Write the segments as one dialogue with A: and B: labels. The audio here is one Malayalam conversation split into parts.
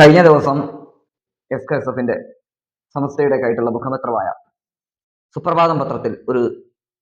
A: കഴിഞ്ഞ ദിവസം എസ് കെ എസ് എഫിന്റെ സംസ്ഥയുടെ ആയിട്ടുള്ള മുഖപത്രമായ സുപ്രഭാതം പത്രത്തിൽ ഒരു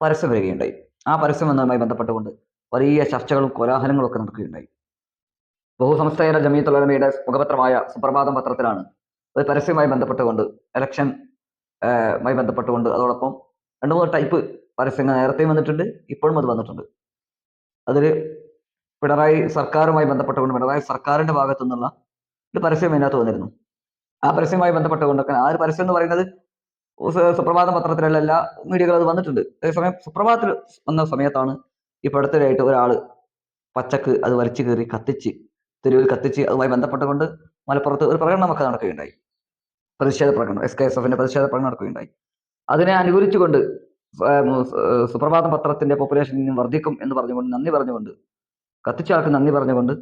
A: പരസ്യം വരികയുണ്ടായി. ആ പരസ്യം എന്നതുമായി ബന്ധപ്പെട്ടുകൊണ്ട് വലിയ ചർച്ചകളും കോലാഹലങ്ങളും ഒക്കെ നടക്കുകയുണ്ടായി. ബഹുസംസ്ഥയുടെ ജമീത്തുള്ളമയുടെ മുഖപത്രമായ സുപ്രഭാതം പത്രത്തിലാണ് ഒരു പരസ്യവുമായി ബന്ധപ്പെട്ടുകൊണ്ട് ഇലക്ഷൻ മായി ബന്ധപ്പെട്ടുകൊണ്ട് അതോടൊപ്പം രണ്ട് മൂന്ന് ടൈപ്പ് പരസ്യങ്ങൾ നേരത്തെയും വന്നിട്ടുണ്ട് ഇപ്പോഴും അത് വന്നിട്ടുണ്ട്. അതിൽ പിണറായി സർക്കാരുമായി ബന്ധപ്പെട്ടുകൊണ്ട് പിണറായി സർക്കാരിന്റെ ഭാഗത്തു നിന്നുള്ള ഒരു പരസ്യം അതിനകത്ത് വന്നിരുന്നു. ആ പരസ്യവുമായി ബന്ധപ്പെട്ടുകൊണ്ടൊക്കെ ആ ഒരു പരസ്യം എന്ന് പറയുന്നത് സുപ്രഭാത പത്രത്തിലുള്ള എല്ലാ മീഡിയകളും അത് വന്നിട്ടുണ്ട്. അതേസമയം സുപ്രഭാതത്തിൽ വന്ന സമയത്താണ് ഈ അടുത്തിടെയായിട്ട് ഒരാൾ പച്ചക്ക് അത് വലിച്ചു കയറി കത്തിച്ച് തെരുവിൽ കത്തിച്ച് അതുമായി ബന്ധപ്പെട്ടുകൊണ്ട് മലപ്പുറത്ത് ഒരു പ്രകടനമൊക്കെ നടക്കുകയുണ്ടായി. പ്രതിഷേധ പ്രകടനം എസ് കെ എസ് എഫിന്റെ പ്രതിഷേധ പ്രകടനം നടക്കുകയുണ്ടായി. അതിനെ അനുകൂലിച്ചുകൊണ്ട് സുപ്രഭാതം പത്രത്തിന്റെ പോപ്പുലേഷൻ വർദ്ധിക്കും എന്ന് പറഞ്ഞുകൊണ്ട് നന്ദി പറഞ്ഞുകൊണ്ട് കത്തിച്ചാൾക്ക് നന്ദി പറഞ്ഞുകൊണ്ട്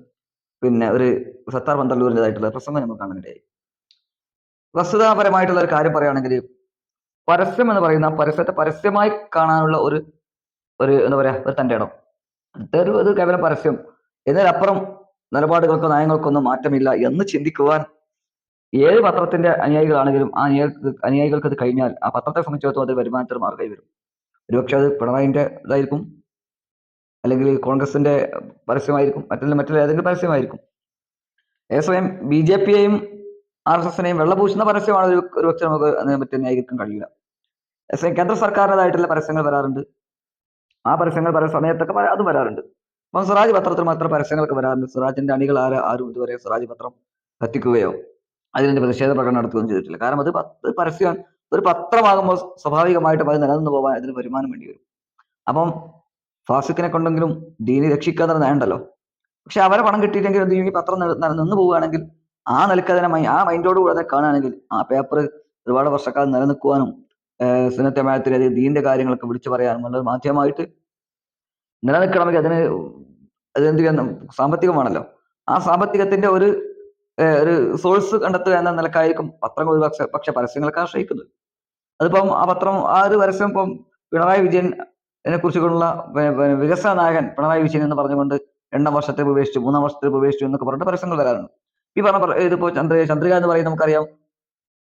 A: പിന്നെ ഒരു സത്താർ പന്തല്ലൂരിന്റെതായിട്ടുള്ള പ്രസംഗം നമുക്ക് കാണാനിടയായി. വസ്തുതാപരമായിട്ടുള്ള ഒരു കാര്യം പറയുകയാണെങ്കിൽ പരസ്യം എന്ന് പറയുന്ന പരസ്യത്തെ പരസ്യമായി കാണാനുള്ള ഒരു ഒരു എന്താ പറയാ ഒരു തന്റെ ഇടം. ഒരു ഇത് കേവലം പരസ്യം. എന്നതിലപ്പുറം നിലപാടുകൾക്കോ നയങ്ങൾക്കോ ഒന്നും മാറ്റമില്ല എന്ന് ചിന്തിക്കുവാൻ ഏത് പത്രത്തിന്റെ അനുയായികളാണെങ്കിലും ആ അനുയായികൾക്ക് അനുയായികൾക്ക് അത് കഴിഞ്ഞാൽ ആ പത്രത്തെ സംബന്ധിച്ചിടത്തോളം അത് വരുമാനത്തിന് മാർഗമായി വരും. ഒരുപക്ഷെ അത് പിണറായിന്റെ ഇതായിരിക്കും അല്ലെങ്കിൽ കോൺഗ്രസിന്റെ പരസ്യമായിരിക്കും മറ്റല്ല മറ്റുള്ള ഏതെങ്കിലും പരസ്യമായിരിക്കും. അതേസമയം ബി ജെ പിയെയും ആർ എസ് എസിനെയും വെള്ളപൂശുന്ന പരസ്യമാണ് ഒരു പക്ഷെ നമുക്ക് അതിനെ പറ്റി ന്യായീകരിക്കാൻ കഴിയില്ല. അതേസമയം കേന്ദ്ര സർക്കാരിന്റെതായിട്ടുള്ള പരസ്യങ്ങൾ വരാറുണ്ട്. ആ പരസ്യങ്ങൾ പല സമയത്തൊക്കെ അതും വരാറുണ്ട്. അപ്പം സ്വരാജ് പത്രത്തിൽ മാത്രം പരസ്യങ്ങളൊക്കെ വരാറുണ്ട്. സ്വരാജിന്റെ അണികൾ ആരും ആരും ഇതുവരെ സ്വരാജ് പത്രം കത്തിക്കുകയോ അതിന്റെ പ്രതിഷേധ പ്രകടനം നടത്തുകയും ചെയ്തിട്ടില്ല. കാരണം അത് പത്ത് പരസ്യമാണ് ഒരു പത്രമാകുമ്പോൾ സ്വാഭാവികമായിട്ടും അത് നിലനിന്ന് പോകാൻ അതിന് വരുമാനം വേണ്ടി വരും. അപ്പം ഫാസിക്കിനെ കൊണ്ടെങ്കിലും ദീനി രക്ഷിക്കാതെ വേണ്ടല്ലോ പക്ഷെ അവരെ പണം കിട്ടിയിട്ടെങ്കിൽ എന്ത് ഈ പത്രം നിന്ന് പോവുകയാണെങ്കിൽ ആ നിലയ്ക്ക് ആ മൈൻഡോട് കൂടെ കാണുകയാണെങ്കിൽ ആ പേപ്പർ ഒരുപാട് വർഷക്കാലം നിലനിൽക്കുവാനും സുന്നത്തെ മേളത്തിൽ അതായത് ദീന്റെ കാര്യങ്ങളൊക്കെ വിളിച്ചു പറയാനും ഉള്ള ഒരു മാധ്യമമായിട്ട് നിലനിൽക്കണമെങ്കിൽ അതിന് അതെന്ത് സാമ്പത്തികമാണല്ലോ. ആ സാമ്പത്തികത്തിന്റെ ഒരു ഒരു സോഴ്സ് കണ്ടെത്തുക എന്ന നിലക്കായിരിക്കും ഒരു പക്ഷെ പക്ഷെ പരസ്യങ്ങളൊക്കെ ആശ്രയിക്കുന്നത്. അതിപ്പം ആ പത്രം ആ ഒരു പരസ്യം ഇപ്പം പിണറായി വിജയൻ ഇതിനെ കുറിച്ചുള്ള വികസന നായകൻ പിണറായി വിജയൻ എന്ന് പറഞ്ഞുകൊണ്ട് രണ്ടാം വർഷത്തെ പ്രവേശിച്ചു മൂന്നാം വർഷത്തെ പ്രവേശിച്ചു എന്നൊക്കെ പറഞ്ഞിട്ട് പരസ്യങ്ങൾ വരാറുണ്ട്. ഈ പറഞ്ഞ ഇതിപ്പോ ചന്ദ്ര ചന്ദ്രിക എന്ന് പറയുന്നത് നമുക്കറിയാം.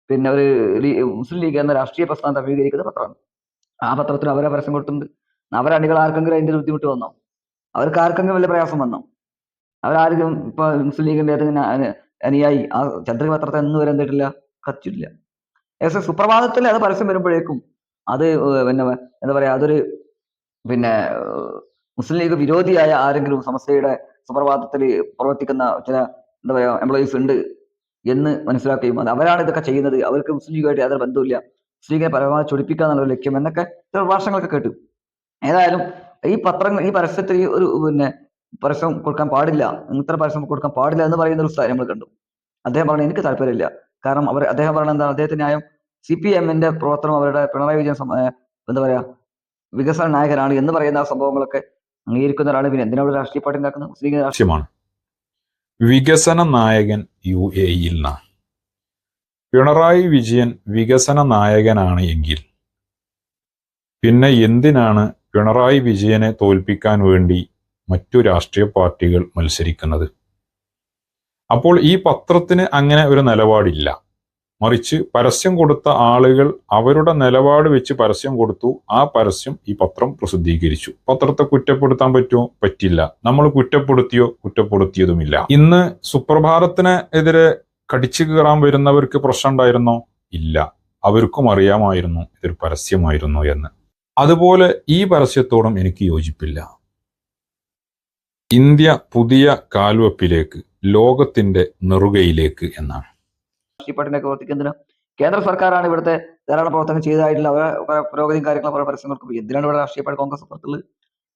A: പിന്നെ ഒരു മുസ്ലിം ലീഗ് എന്ന രാഷ്ട്രീയ പ്രസ്ഥാനം അഭിമുഖീകരിക്കുന്ന പത്രമാണ്. ആ പത്രത്തിൽ അവരെ പരസ്യം കൊടുത്തിട്ടുണ്ട്. അവരെ അണികൾ ആർക്കെങ്കിലും അതിന്റെ ബുദ്ധിമുട്ട് വന്നോ? അവർക്ക് ആർക്കെങ്കിലും വലിയ പ്രയാസം വന്നോ? അവരാരും ഇപ്പൊ മുസ്ലിം ലീഗിന്റെ ഏതെങ്കിലും അന- അനുയായി. ആ ചന്ദ്രിക പത്രത്തെ എന്ന് വരെ എന്തിട്ടില്ല? കത്തിച്ചിട്ടില്ല. സുപ്രഭാതത്തിൽ അത് പരസ്യം വരുമ്പോഴേക്കും അത് പിന്നെ എന്താ പറയാ അതൊരു പിന്നെ മുസ്ലിം ലീഗ് വിരോധിയായ ആരെങ്കിലും സമസ്തയുടെ സുപ്രഭാതത്തിൽ പ്രവർത്തിക്കുന്ന ചില എന്താ പറയാ എംപ്ലോയീസ് ഉണ്ട് എന്ന് മനസ്സിലാക്കുകയും അത് അവരാണ് ഇതൊക്കെ ചെയ്യുന്നത്. അവർക്ക് മുസ്ലിം ലീഗുമായിട്ട് യാതൊരു ബന്ധമില്ല മുസ്ലിം ലീഗിനെ പരമാവധി ചൊടിപ്പിക്കുക എന്നുള്ള ലക്ഷ്യം എന്നൊക്കെ ചില ഭാഷകളൊക്കെ കേട്ടു. ഏതായാലും ഈ പത്രങ്ങൾ ഈ പരസ്യത്തിൽ ഒരു പിന്നെ പരസ്യം കൊടുക്കാൻ പാടില്ല. ഇത്ര പരസ്യം കൊടുക്കാൻ പാടില്ല എന്ന് പറയുന്ന ഒരു സ്ഥലം നമ്മൾ കണ്ടു. അദ്ദേഹം പറഞ്ഞു എനിക്ക് താല്പര്യമില്ല. കാരണം അവർ അദ്ദേഹം പറഞ്ഞ എന്താണ്? അദ്ദേഹത്തിന്റെ ന്യായം സി പി എമ്മിന്റെ പ്രവർത്തനം അവരുടെ പിണറായി വിജയൻ എന്താ പറയാ വികസന നായകനാണ് എന്ന് പറയുന്ന ആ സംഭവങ്ങളൊക്കെ അംഗീകരിക്കുന്ന ഒരാൾ പിന്നെ എന്തിനാണ് രാഷ്ട്രീയ പാർട്ടി ഉണ്ടാക്കുന്നത് മുസ്ലിം
B: രാഷ്ട്രീയമാണ് വികസന നായകൻ യു എ ഇയിൽ പിണറായി വിജയൻ വികസന നായകനാണ് എങ്കിൽ പിന്നെ എന്തിനാണ് പിണറായി വിജയനെ തോൽപ്പിക്കാൻ വേണ്ടി മറ്റു രാഷ്ട്രീയ പാർട്ടികൾ മത്സരിക്കുന്നത്? അപ്പോൾ ഈ പത്രത്തിന് അങ്ങനെ ഒരു നിലപാടില്ല. മറിച്ച് പരസ്യം കൊടുത്ത ആളുകൾ അവരുടെ നിലപാട് വെച്ച് പരസ്യം കൊടുത്തു. ആ പരസ്യം ഈ പത്രം പ്രസിദ്ധീകരിച്ചു. പത്രത്തെ കുറ്റപ്പെടുത്താൻ പറ്റുമോ? പറ്റില്ല. നമ്മൾ കുറ്റപ്പെടുത്തിയോ? കുറ്റപ്പെടുത്തിയതുമില്ല. ഇന്ന് സുപ്രഭാതത്തിന് എതിരെ കടിച്ചു കയറാൻ വരുന്നവർക്ക് പ്രശ്നം ഉണ്ടായിരുന്നോ? ഇല്ല. അവർക്കും അറിയാമായിരുന്നു. ഇതൊരു പരസ്യമായിരുന്നു എന്ന്. അതുപോലെ ഈ പരസ്യത്തോടും എനിക്ക് യോജിപ്പില്ല. ഇന്ത്യ പുതിയ കാൽവെപ്പിലേക്ക് ലോകത്തിന്റെ നെറുകയിലേക്ക് എന്നാണ്.
A: രാഷ്ട്രീയ പാർട്ടിനെ പ്രവർത്തിക്കുന്നതിന് കേന്ദ്ര സർക്കാരാണ് ഇവിടുത്തെ ധാരാളം പ്രവർത്തനം ചെയ്തതായിട്ടുള്ള അവരെ പുരോഗതിയും കാര്യങ്ങളും പല പരസ്യങ്ങൾക്കും എന്തിനാണ് ഇവിടെ രാഷ്ട്രീയ പാർട്ടി കോൺഗ്രസ് പുറത്തുള്ളത്?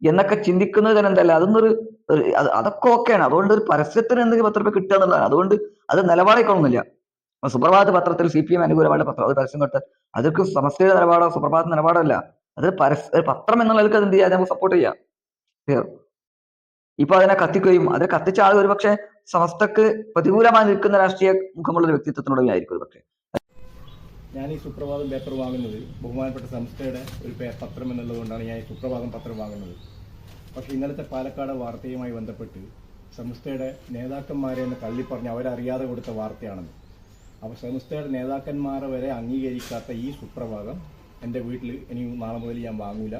A: എന്നൊക്കെ ചിന്തിക്കുന്നത് തന്നെ എന്തല്ല അതൊന്നൊരു അതൊക്കെ ഓക്കെയാണ് അതുകൊണ്ട് ഒരു പരസ്യത്തിന് എന്തെങ്കിലും പത്ത് രൂപ കിട്ടുക എന്നുള്ളതാണ്. അതുകൊണ്ട് അത് നിലപാടായിക്കൊള്ളുന്നില്ല അപ്പൊ സുപ്രഭാത പത്രത്തിൽ സി പി എം അനുകൂലമായിട്ട് പത്രം അത് പരസ്യം കൊടുത്ത് അതൊക്കെ സമസ്തയുടെ നിലപാടോ സുപ്രഭാത നിലപാടല്ല അത് പരസ്യ പത്രം എന്നുള്ള നിലയ്ക്ക് അത് എന്ത് ചെയ്യാം? നമുക്ക് സപ്പോർട്ട് ചെയ്യാം? ഇപ്പൊ അതിനെ കത്തിക്കുകയും അതിനെ കത്തിച്ച ആൾ ഒരു പക്ഷേ സമസ്തക്ക് പ്രതികൂലമായി നിൽക്കുന്ന രാഷ്ട്രീയ മുഖമുള്ള ഒരു വ്യക്തിത്വത്തിനുടമയായിരിക്കും ഒരു പക്ഷേ?
C: ഞാൻ ഈ സുപ്രഭാതം പേപ്പർ വാങ്ങുന്നത് ബഹുമാനപ്പെട്ട സംസ്ഥയുടെ ഒരു പത്രം എന്നുള്ളതുകൊണ്ടാണ് ഞാൻ ഈ സുപ്രഭാതം പത്രം വാങ്ങുന്നത്. പക്ഷെ ഇന്നലത്തെ പാലക്കാട് വാർത്തയുമായി ബന്ധപ്പെട്ട് സംസ്ഥയുടെ നേതാക്കന്മാരെ എന്ന് തള്ളിപ്പറഞ്ഞ് അവരറിയാതെ കൊടുത്ത വാർത്തയാണെന്ന് അപ്പോൾ സംസ്ഥയുടെ നേതാക്കന്മാരെ വരെ അംഗീകരിക്കാത്ത ഈ സുപ്രഭാതം എന്റെ വീട്ടിൽ ഇനി നാളെ മുതൽ ഞാൻ വാങ്ങൂല.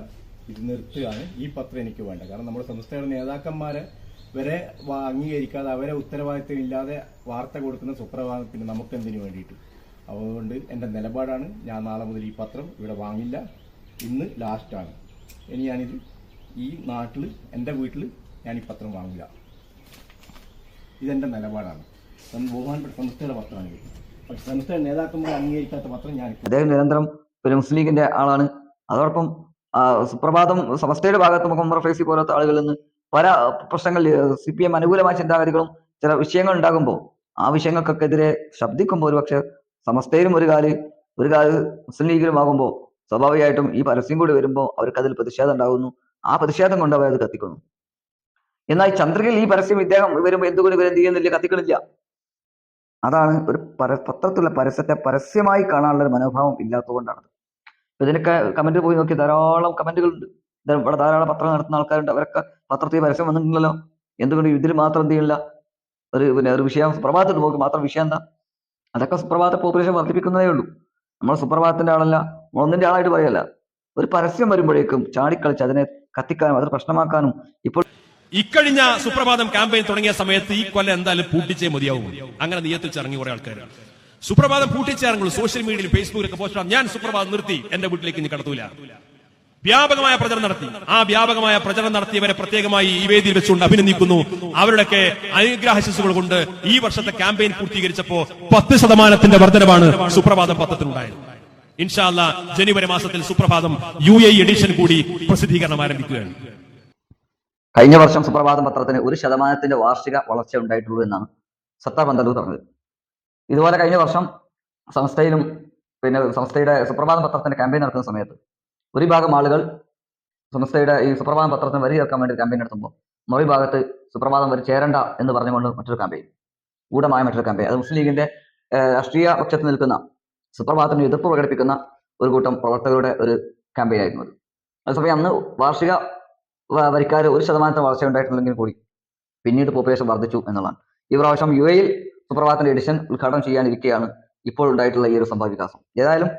C: ഇത് നിർത്തുകയാണ്. ഈ പത്രം എനിക്ക് വേണ്ട. കാരണം നമ്മുടെ സംസ്ഥയുടെ നേതാക്കന്മാരെ വരെ വാ- അംഗീകരിക്കാതെ അവരെ ഉത്തരവാദിത്തം ഇല്ലാതെ വാർത്ത കൊടുക്കുന്ന സുപ്രഭാതത്തിന് നമുക്കെന്തിനു വേണ്ടിയിട്ട്? അതുകൊണ്ട് എന്റെ നിലപാടാണ് ഞാൻ നാളെ മുതൽ ഈ പത്രം ഇവിടെ വാങ്ങില്ല. ഇന്ന് ലാസ്റ്റാണ്. ഇനി ഞാനിത് ഈ നാട്ടിൽ എന്റെ വീട്ടിൽ ഞാൻ ഈ പത്രം വാങ്ങില്ല. ഇതെന്റെ നിലപാടാണ്. ബഹുമാനപ്പെട്ട സംസ്ഥയുടെ പത്രമാണ് പക്ഷെ സംസ്ഥയുടെ നേതാക്കന്മാർ അംഗീകരിക്കാത്ത പത്രം ഞാൻ
A: അദ്ദേഹം നിരന്തരം ഒരു മുസ്ലിം ലീഗിന്റെ ആളാണ്. അതോടൊപ്പം സുപ്രഭാതം സമസ്തയുടെ ഭാഗത്ത് മുഹമ്മദ് ഫൈസി പോലത്തെ ആളുകളിൽ നിന്ന് പല പ്രശ്നങ്ങൾ സി പി എം അനുകൂലമായ ചിന്താഗതികളും ചില വിഷയങ്ങൾ ഉണ്ടാകുമ്പോൾ ആ വിഷയങ്ങൾക്കൊക്കെ എതിരെ ശബ്ദിക്കുമ്പോൾ ഒരു പക്ഷെ സമസ്തയിലും ഒരു കാൽ ഒരു കാൽ മുസ്ലിം ലീഗിലുമാകുമ്പോൾ സ്വാഭാവികമായിട്ടും ഈ പരസ്യം കൂടി വരുമ്പോൾ അവർക്ക് അതിൽ പ്രതിഷേധം ഉണ്ടാകുന്നു. ആ പ്രതിഷേധം കൊണ്ട് അവർ അത് കത്തിക്കുന്നു. എന്നാൽ ചന്ദ്രയിൽ ഈ പരസ്യം ഇദ്ദേഹം വരുമ്പോൾ എന്തുകൊണ്ട് ഇവരെന്ത് ചെയ്യുന്നില്ല കത്തിക്കണില്ല. അതാണ് ഒരു പര പത്രത്തിലുള്ള പരസ്യത്തെ പരസ്യമായി കാണാനുള്ള ഒരു മനോഭാവം ഇല്ലാത്തതുകൊണ്ടാണ് ഇതിനൊക്കെ കമന്റ് പോയി നോക്കി ധാരാളം കമന്റുകളുണ്ട് ഇവിടെ ധാരാളം പത്രം നടത്തുന്ന ആൾക്കാരുണ്ട്. അവരൊക്കെ പത്രത്തിൽ പരസ്യം വന്നിട്ടുണ്ടല്ലോ. എന്തുകൊണ്ട് ഇതിൽ മാത്രം എന്ത് ചെയ്യില്ല ഒരു പിന്നെ ഒരു വിഷയം സുപ്രഭാതത്തിൽ നോക്കി. മാത്രം വിഷയം എന്താ? അതൊക്കെ സുപ്രഭാത പോപ്പുലേഷൻ വർദ്ധിപ്പിക്കുന്നതേ ഉള്ളൂ. നമ്മൾ സുപ്രഭാതത്തിന്റെ ആളല്ല. ഒന്നിന്റെ ആളായിട്ട് പറയല്ല. ഒരു പരസ്യം വരുമ്പോഴേക്കും ചാടിക്കളിച്ച് അതിനെ കത്തിക്കാനും അത് പ്രശ്നമാക്കാനും ഇപ്പോൾ
D: ഇക്കഴിഞ്ഞ സുപ്രഭാതം ക്യാമ്പയിൻ തുടങ്ങിയ സമയത്ത് ഈ കൊല്ലം എന്തായാലും പൂട്ടിച്ചേ മതിയാവും. അങ്ങനെ നിയത്തിച്ച് ചിറങ്ങി കുറെ ആൾക്കാർ സുപ്രഭാതം പൂട്ടിച്ചേ സോഷ്യൽ മീഡിയയിൽ ഫേസ്ബുക്കിലൊക്കെ പോസ്റ്റ്. ഞാൻ സുപ്രഭാതം നിർത്തി. എന്റെ വീട്ടിലേക്ക് ഇനി കടത്തൂല. വ്യാപകമായ പ്രചരണം നടത്തി. ആ വ്യാപകമായ പ്രചരണം നടത്തിയവരെ പ്രത്യേകമായി ഈ വേദിയിൽ വെച്ചുകൊണ്ട് അഭിനന്ദിക്കുന്നു. അവരുടെയൊക്കെ അനുഗ്രാഹശിസുകൾ കൊണ്ട് ഈ വർഷത്തെ ക്യാമ്പയിൻ പൂർത്തീകരിച്ചപ്പോ പത്ത് ശതമാനത്തിന്റെ വർധനമാണ് സുപ്രഭാതം പത്രത്തിലുണ്ടായത്. ഇൻഷാല്ല ജനുവരി മാസത്തിൽ സുപ്രഭാതം യു എ എഡിഷൻ കൂടി പ്രസിദ്ധീകരണം ആരംഭിക്കുകയാണ്.
A: കഴിഞ്ഞ വർഷം സുപ്രഭാതം പത്രത്തിന് ഒരു ശതമാനത്തിന്റെ വാർഷിക വളർച്ച ഉണ്ടായിട്ടുള്ളൂ എന്നാണ് സത്താ പന്തലു പറഞ്ഞത്. ഇതുപോലെ കഴിഞ്ഞ വർഷം സംസ്ഥയിലും പിന്നെ സംസ്ഥയുടെ സുപ്രഭാതം പത്രത്തിന്റെ ക്യാമ്പയിൻ നടത്തുന്ന സമയത്ത് ഒരു ഭാഗം ആളുകൾ സംസ്ഥയുടെ ഈ സുപ്രഭാതം പത്രത്തിന് വരി ചേർക്കാൻ വേണ്ടി ഒരു ക്യാമ്പയിൻ നടത്തുമ്പോൾ മറുഭാഗത്ത് സുപ്രഭാതം വരി ചേരണ്ട എന്ന് പറഞ്ഞുകൊണ്ട് മറ്റൊരു ക്യാമ്പയിൻ ഗൂഢമായ മറ്റൊരു ക്യാമ്പയിൻ അത് മുസ്ലിം ലീഗിന്റെ രാഷ്ട്രീയ പക്ഷത്ത് നിൽക്കുന്ന സുപ്രഭാതത്തിന് എതിർപ്പ് പ്രകടിപ്പിക്കുന്ന ഒരു കൂട്ടം പ്രവർത്തകരുടെ ഒരു ക്യാമ്പയിൻ ആയിരുന്നു അത്. അതേസമയം അന്ന് വാർഷിക വരിക്കാർ ഒരു ശതമാനത്തിന് വളർച്ച ഉണ്ടായിട്ടുണ്ടെങ്കിൽ കൂടി പിന്നീട് പോപ്പുലേഷൻ വർദ്ധിച്ചു എന്നുള്ളതാണ്. ഈ പ്രാവശ്യം യു എയിൽ സുപ്രഭാതത്തിന്റെ എഡിഷൻ ഉദ്ഘാടനം ചെയ്യാനിരിക്കുകയാണ് ഇപ്പോൾ ഉണ്ടായിട്ടുള്ള ഈ ഒരു സംഭവ വികാസം. ഏതായാലും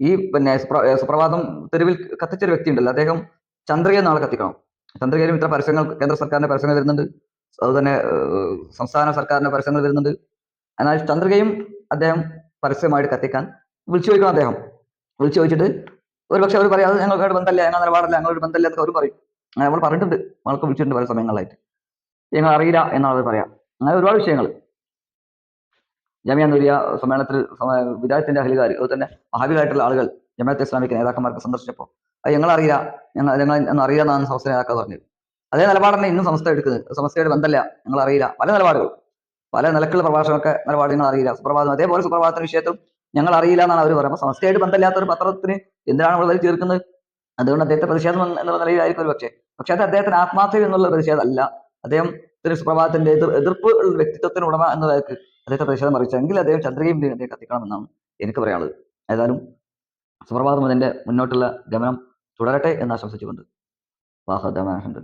A: ഈ പിന്നെ സുപ്രഭാതം തെരുവിൽ കത്തിച്ചൊരു വ്യക്തി ഉണ്ടല്ലോ അദ്ദേഹം ചന്ദ്രിക നാളെ കത്തിക്കണം. ചന്ദ്രികയിലും ഇത്ര പരസ്യങ്ങൾ കേന്ദ്ര സർക്കാരിന്റെ പരസ്യങ്ങൾ വരുന്നുണ്ട്. അതുതന്നെ സംസ്ഥാന സർക്കാരിന്റെ പരസ്യങ്ങൾ വരുന്നുണ്ട്. എന്നാൽ ചന്ദ്രികയും അദ്ദേഹം പരസ്യമായിട്ട് കത്തിക്കാൻ വിളിച്ചു ചോദിക്കണം അദ്ദേഹം. വിളിച്ചു ചോദിച്ചിട്ട് ഒരു പക്ഷെ അവർ പറയാം അത് ഞങ്ങളുടെ ബന്ധമല്ല ഞങ്ങൾ നിലപാടല്ല ഞങ്ങളൊരു ബന്ധമല്ല എന്നൊക്കെ അവർ പറയും. അങ്ങനെ നമ്മൾ പറഞ്ഞിട്ടുണ്ട്. നമ്മൾക്ക് വിളിച്ചിട്ടുണ്ട് പല സമയങ്ങളിലായിട്ട്. ഞങ്ങൾ അറിയില്ല എന്നാണ് അവർ പറയാം. അങ്ങനെ ഒരുപാട് വിഷയങ്ങൾ. ജമിയ നൂരിയ സമ്മേളനത്തിൽ സമ- വിദായത്തിന്റെ അഹലുകാർ അതുപോലെ തന്നെ ആളുകൾ ജമാഅത്ത് ഇസ്ലാമിക്ക് നേതാക്കന്മാർക്ക് സന്ദർശിച്ചപ്പോൾ അത് ഞങ്ങൾ ഞങ്ങൾ ഞങ്ങൾ ഒന്നും അറിയാന്നാണ് സംസ്ഥ നേതാക്കൾ പറഞ്ഞത്. അതേ നിലപാടന്നെ ഇന്നും സംസ്ഥ എടുക്കുന്നത്. സംസ്ഥയുടെ ബന്ധമല്ല ഞങ്ങൾ അറിയില്ല പല നിലപാടുകൾ പല നിലക്കുള്ള പ്രഭാഷണമൊക്കെ നിലപാട് ഞങ്ങൾ അറിയില്ല സുപ്രഭാതം അതേപോലെ സുപ്രഭാതത്തിന് വിഷയത്തും ഞങ്ങൾ അറിയില്ല എന്നാണ് അവർ പറയുന്നത്. സംസ്ഥയായിട്ട് ബന്ധമില്ലാത്ത ഒരു പത്രത്തിന് എന്തിനാണ് നമ്മൾ വരി ചേർക്കുന്നത് അതുകൊണ്ട് അദ്ദേഹത്തെ പ്രതിഷേധം എന്ന- എന്നുള്ള നിലയിലായിരിക്കും ഒരു പക്ഷേ. പക്ഷെ അത് അദ്ദേഹത്തിന് ആത്മാർത്ഥത എന്നുള്ള പ്രതിഷേധമല്ല. അദ്ദേഹം ഒരു സുപ്രഭാതത്തിന്റെ എതിർ എതിർപ്പ് വ്യക്തിത്വത്തിന് ഉടമ എന്നതായിട്ട് അദ്ദേഹത്തെ പ്രതിഷേധം അറിയിച്ചെങ്കിൽ അദ്ദേഹം ചന്ദ്രകയും അദ്ദേഹം കത്തിക്കണമെന്നാണ് എനിക്ക് പറയാനുള്ളത്. ഏതായാലും സുപ്രഭാതം അതിന്റെ മുന്നോട്ടുള്ള ഗമനം തുടരട്ടെ എന്ന് ആശംസിച്ചുകൊണ്ട്. വാഹദ അലഹമില്ല